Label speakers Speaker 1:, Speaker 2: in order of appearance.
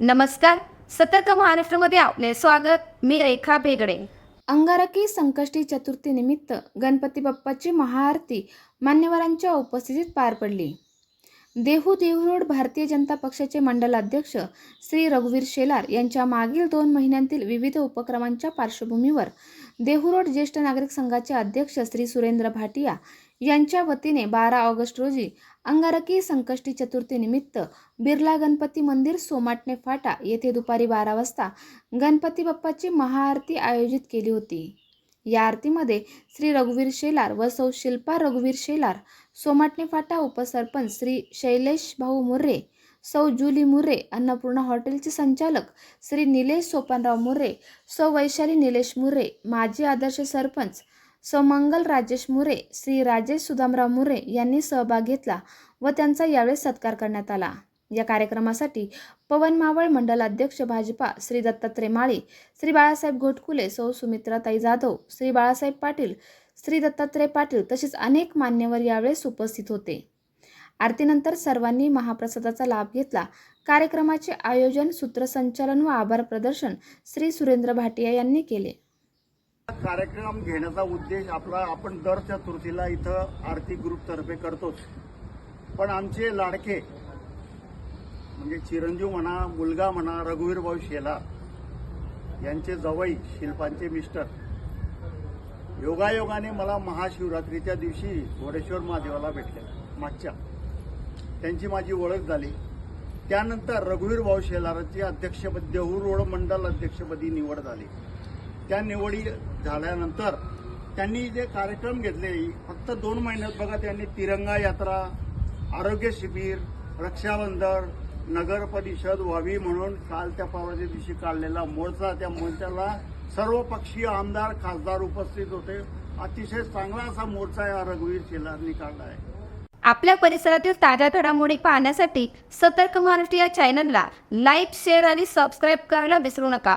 Speaker 1: नमस्कार. सतर्क महाराष्ट्रामध्ये आपले स्वागत. मी रेखा भेगडे.
Speaker 2: अंगारकी संकष्टी चतुर्थी निमित्त गणपती बाप्पाची महाआरती मान्यवरांच्या उपस्थितीत पार पडली. देहू देहरोड भारतीय जनता पक्षाचे मंडल अध्यक्ष श्री रघुवीर शेलार यांच्या मागील दोन महिन्यांतील विविध उपक्रमांच्या पार्श्वभूमीवर देहूरोड ज्येष्ठ नागरिक संघाचे अध्यक्ष श्री सुरेंद्र भाटिया यांच्या वतीने बारा ऑगस्ट रोजी अंगारकी संकष्टी चतुर्थी निमित्त बिर्ला गणपती मंदिर सोमाटणे फाटा येथे दुपारी बारा वाजता गणपती बाप्पाची महाआरती आयोजित केली होती. या आरतीमध्ये श्री रघुवीर शेलार व सौ शिल्पा रघुवीर शेलार सोमाटणे फाटा उपसरपंच श्री शैलेश भाऊ मुर्रे सौ जुली मुर्रे अन्नपूर्णा हॉटेलचे संचालक श्री निलेश सोपानराव मुर्रे सौ वैशाली निलेश मुर्रे माजी आदर्श सरपंच समंगल राजेश मुरे श्री राजेश सुदामराव मुरे यांनी सहभाग घेतला व त्यांचा यावेळी सत्कार करण्यात आला. या कार्यक्रमासाठी पवन मावळ मंडल अध्यक्ष भाजपा श्री दत्तात्रय माळी श्री बाळासाहेब घोटकुले सौ सुमित्राताई जाधव श्री बाळासाहेब पाटील श्री दत्तात्रय पाटील तसेच अनेक मान्यवर यावेळेस उपस्थित होते. आरतीनंतर सर्वांनी महाप्रसादाचा लाभ घेतला. कार्यक्रमाचे आयोजन सूत्रसंचालन व आभार प्रदर्शन श्री सुरेंद्र भाटिया यांनी केले.
Speaker 3: कार्यक्रम घेण्याचा उद्देश आपला आपण दर चतुर्थीला इथं आर्थिक ग्रुपतर्फे करतोच. पण आमचे लाडके म्हणजे चिरंजीव म्हणा मुलगा म्हणा रघुवीर भाऊ शेला यांचे जवई शिल्पांचे मिस्टर योगायोगाने मला महाशिवरात्रीच्या दिवशी घोडेश्वर महादेवाला भेटले मागच्या. त्यांची माझी ओळख झाली. त्यानंतर रघुवीर भाऊ शेलारची अध्यक्षपद देहू रोड मंडल अध्यक्षपदी निवड झाली. त्या निवडी झाल्यानंतर त्यांनी जे कार्यक्रम घेतले फक्त दोन महिन्यात बघा त्यांनी तिरंगा यात्रा आरोग्य शिबिर रक्षाबंधन नगर परिषद व्हावी म्हणून काल त्या परवाच्या दिवशी काढलेला मोर्चा. त्या मोर्चाला सर्व पक्षीय आमदार खासदार उपस्थित होते. अतिशय चांगला असा मोर्चा या रघुवीर शेलारनी काढला आहे.
Speaker 1: आपल्या परिसरातील ताज्या घडामोडी पाहण्यासाठी सतर्क महाराष्ट्र या चॅनलला लाईक शेअर आणि सबस्क्राईब करायला विसरू नका.